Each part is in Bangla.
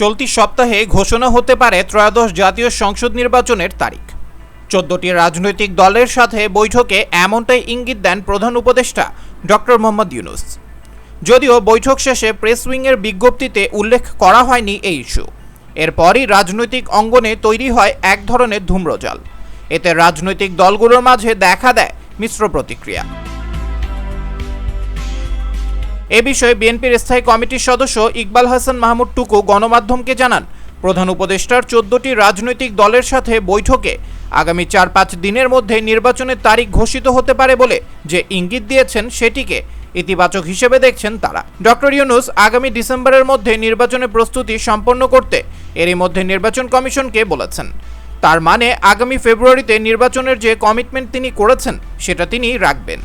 চলতি সপ্তাহে ঘোষণা হতে পারে ত্রয়োদশ জাতীয় সংসদ নির্বাচনের তারিখ। চোদ্দটি রাজনৈতিক দলের সাথে বৈঠকে এমনটাই ইঙ্গিত দেন প্রধান উপদেষ্টা ডক্টর মোহাম্মদ ইউনুস। যদিও বৈঠক শেষে প্রেস উইংয়ের বিজ্ঞপ্তিতে উল্লেখ করা হয়নি এই ইস্যু। এরপরই রাজনৈতিক অঙ্গনে তৈরি হয় এক ধরনের ধূম্রজাল। এতে রাজনৈতিক দলগুলোর মাঝে দেখা দেয় মিশ্র প্রতিক্রিয়া। এ বিষয়ে বিএনপির স্থায়ী কমিটির সদস্য ইকবাল হাসান মাহমুদ টুকু গণমাধ্যমকে জানান। প্রধান উপদেষ্টার চোদ্দটি রাজনৈতিক দলের সাথে বৈঠকে আগামী চার পাঁচ দিনের মধ্যে নির্বাচনের তারিখ ঘোষিত হতে পারে বলে যে ইঙ্গিত দিয়েছেন সেটিকে ইতিবাচক হিসেবে দেখছেন তারা। ডক্টর ইউনুস আগামী ডিসেম্বরের মধ্যে নির্বাচনের প্রস্তুতি সম্পন্ন করতে এরই মধ্যে নির্বাচন কমিশনকে বলেছেন। তার মানে আগামী ফেব্রুয়ারিতে নির্বাচনের যে কমিটমেন্ট তিনি করেছেন, সেটা তিনি রাখবেন।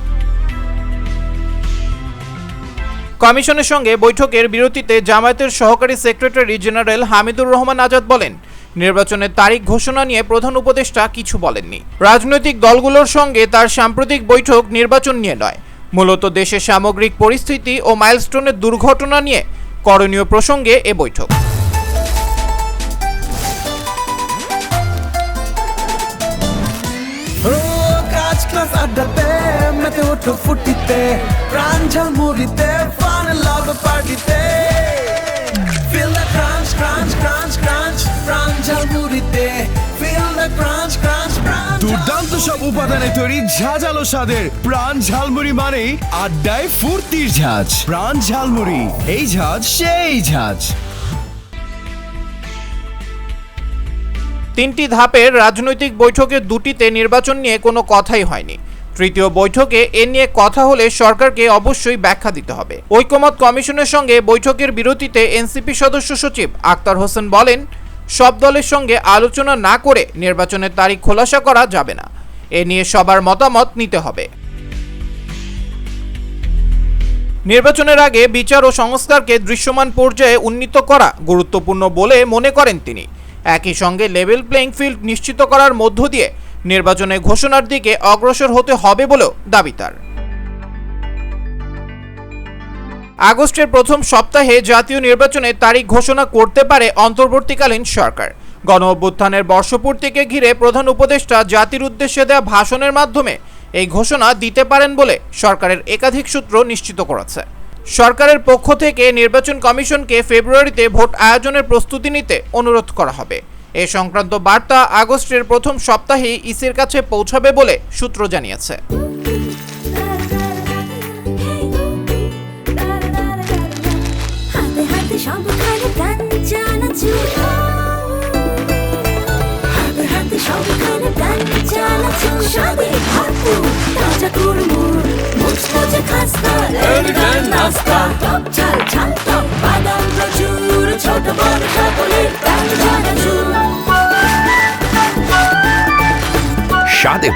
কমিশনের সঙ্গে বৈঠকের বিরতিতে জামায়াতের সহকারী সেক্রেটারি জেনারেল হামিদুর রহমান আজাদ বলেন, নির্বাচনের তারিখ ঘোষণা নিয়ে প্রধান উপদেষ্টা কিছু বলেননি। রাজনৈতিক দলগুলোর সঙ্গে তার সাম্প্রতিক বৈঠক নির্বাচন নিয়ে নয়। মূলত দেশের সামগ্রিক পরিস্থিতি ও মাইলস্টোনের দুর্ঘটনা নিয়ে করণীয় প্রসঙ্গে এ বৈঠক। আড্ডাতে, মেতে ওঠো ফুটিতে, প্রাণ ঝালমুড়িতে পার্টিতে Feel the crunch, crunch, crunch, crunch প্রাণ ঝালমুড়িতে Feel the crunch, crunch, crunch দুর্দান্ত সব উপাদানে তৈরি ঝাঁঝালো স্বাদের প্রাণ ঝালমুড়ি মানেই আড্ডায় ফুর্তির ঝাঁজ। প্রাণ ঝালমুড়ি এই ঝাঁজ সেই ঝাঁজ। তিনটি ধাপের রাজনৈতিক বৈঠকে দুটিতে নির্বাচন নিয়ে কোনো কথাই হয়নি। তৃতীয় বৈঠকে এ নিয়ে কথা হলে সরকারকে অবশ্যই ব্যাখ্যা দিতে হবে। ঐকমত কমিশনের সঙ্গে বৈঠকের বিরতিতে এনসিপি সদস্য সচিব আক্তার হোসেন বলেন, সব দলের সঙ্গে আলোচনা না করে নির্বাচনের তারিখ খোলাসা করা যাবে না। এ নিয়ে সবার মতামত নিতে হবে। নির্বাচনের আগে বিচার ও সংস্কারকে দৃশ্যমান পর্যায়ে উন্নীত করা গুরুত্বপূর্ণ বলে মনে করেন তিনি। একই সঙ্গে লেভেল প্লেইং ফিল্ড নিশ্চিত করার মধ্য দিয়ে নির্বাচনে ঘোষণার দিকে অগ্রসর হতে হবে বলেও দাবি তার। আগস্টের প্রথম সপ্তাহে জাতীয় নির্বাচনের তারিখ ঘোষণা করতে পারে অন্তর্বর্তীকালীন সরকার। গণ অভ্যুত্থানের বর্ষপূর্তিকে ঘিরে প্রধান উপদেষ্টা জাতির উদ্দেশ্যে দেওয়া ভাষণের মাধ্যমে এই ঘোষণা দিতে পারেন বলে সরকারের একাধিক সূত্র নিশ্চিত করেছে। সরকারের পক্ষ থেকে নির্বাচন কমিশনকে ফেব্রুয়ারিতে ভোট আয়োজনের প্রস্তুতি নিতে অনুরোধ করা হবে। এ সংক্রান্ত বার্তা আগস্টের প্রথম সপ্তাহে ইসির কাছে পৌঁছাবে বলে সূত্র জানিয়েছে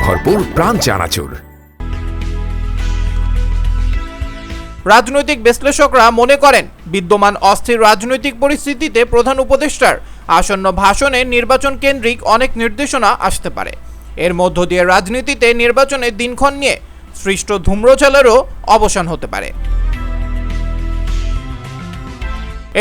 ভরপুর প্রাণ চানাচুর। রাজনৈতিক বিশ্লেষকরা মনে করেন, বিদ্যমান অস্থির রাজনৈতিক পরিস্থিতিতে প্রধান উপদেষ্টার আসন্ন ভাষণে নির্বাচন কেন্দ্রিক অনেক নির্দেশনা আসতে পারে। এর মধ্য দিয়ে রাজনীতিতে নির্বাচনের দিনক্ষণ নিয়ে সৃষ্ট ধূম্রচালেরও অবসান হতে পারে।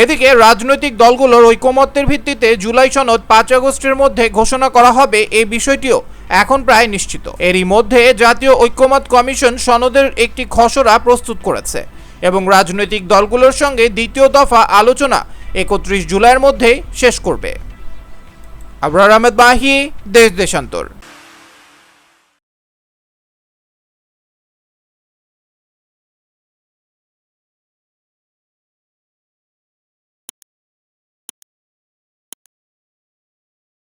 এদিকে রাজনৈতিক দলগুলোর ঐকমত্যের ভিত্তিতে জুলাই সনদ পাঁচ আগস্টের মধ্যে ঘোষণা করা হবে এই বিষয়টিও এখন প্রায় নিশ্চিত। এরই মধ্যে জাতীয় ঐক্যমত কমিশন সনদের একটি খসড়া প্রস্তুত করেছে এবং রাজনৈতিক দলগুলোর সঙ্গে দ্বিতীয় দফা আলোচনা একত্রিশ জুলাইয়ের মধ্যেই শেষ করবে। আবরার আহমেদ বাহি, দেশ দেশান্তর।